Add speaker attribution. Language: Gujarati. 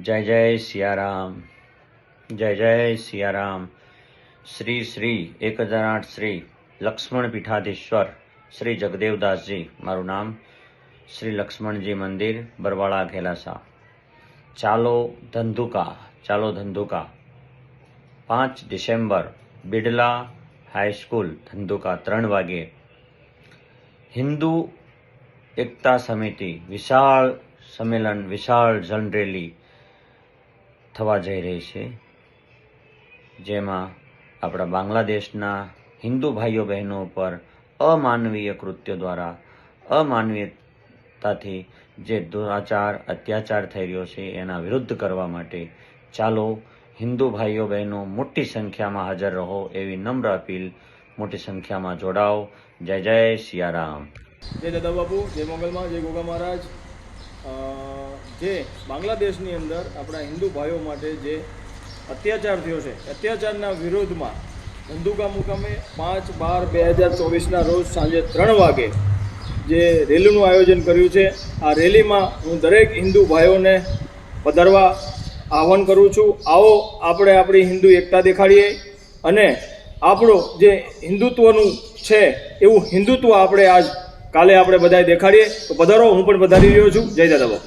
Speaker 1: જય જય સિયારામ. જય જય સિયારામ. શ્રી શ્રી એક હજાર આઠ શ્રી લક્ષ્મણ પીઠાધીશ્વર શ્રી જગદેવદાસજી. મારું નામ શ્રી લક્ષ્મણજી મંદિર બરવાળા ઘેલાસા ચાલો ધંધુકા ચાલો ધંધુકા. પાંચ ડિસેમ્બર, બિડલા હાઈસ્કૂલ, ધંધુકા ત્રણ વાગે. હિન્દુ એકતા સમિતિ, વિશાળ સંમેલન, વિશાળ જનરેલી થવા જઈ રહી છે, જેમાં આપણા બાંગ્લાદેશના હિન્દુ ભાઈઓ બહેનો ઉપર અમાનવીય કૃત્યો દ્વારા, અમાનવીયતાથી જે દુરાચાર, અત્યાચાર થઈ રહ્યો છે, એના વિરુદ્ધ કરવા માટે ચાલો હિન્દુ ભાઈઓ બહેનો મોટી સંખ્યામાં હાજર રહો એવી નમ્ર અપીલ મોટી સંખ્યામાં જોડાઓ. જય જય સિયારામ.
Speaker 2: જય દાદા બાપુ જય મંગલમાં, જય ગોગા મહારાજ. જે બાંગ્લાદેશની અંદર આપણા હિન્દુ ભાઈઓ માટે જે અત્યાચાર થયો છે, અત્યાચારના વિરોધમાં ધંધુકા મુકામે પાંચ બાર બે હજાર ચોવીસના રોજ સાંજે ત્રણ વાગે જે રેલીનું આયોજન કર્યું છે, આ રેલીમાં હું દરેક હિન્દુ ભાઈઓને પધારવા આહવાન કરું છું. આવો આપણે આપણી હિન્દુ એકતા દેખાડીએ અને આપણો જે હિન્દુત્વનું છે એવું હિન્દુત્વ આપણે આજ કાલે આપણે બધાએ દેખાડીએ. તો પધારો, હું પણ પધારી રહ્યો છું. જય દાદા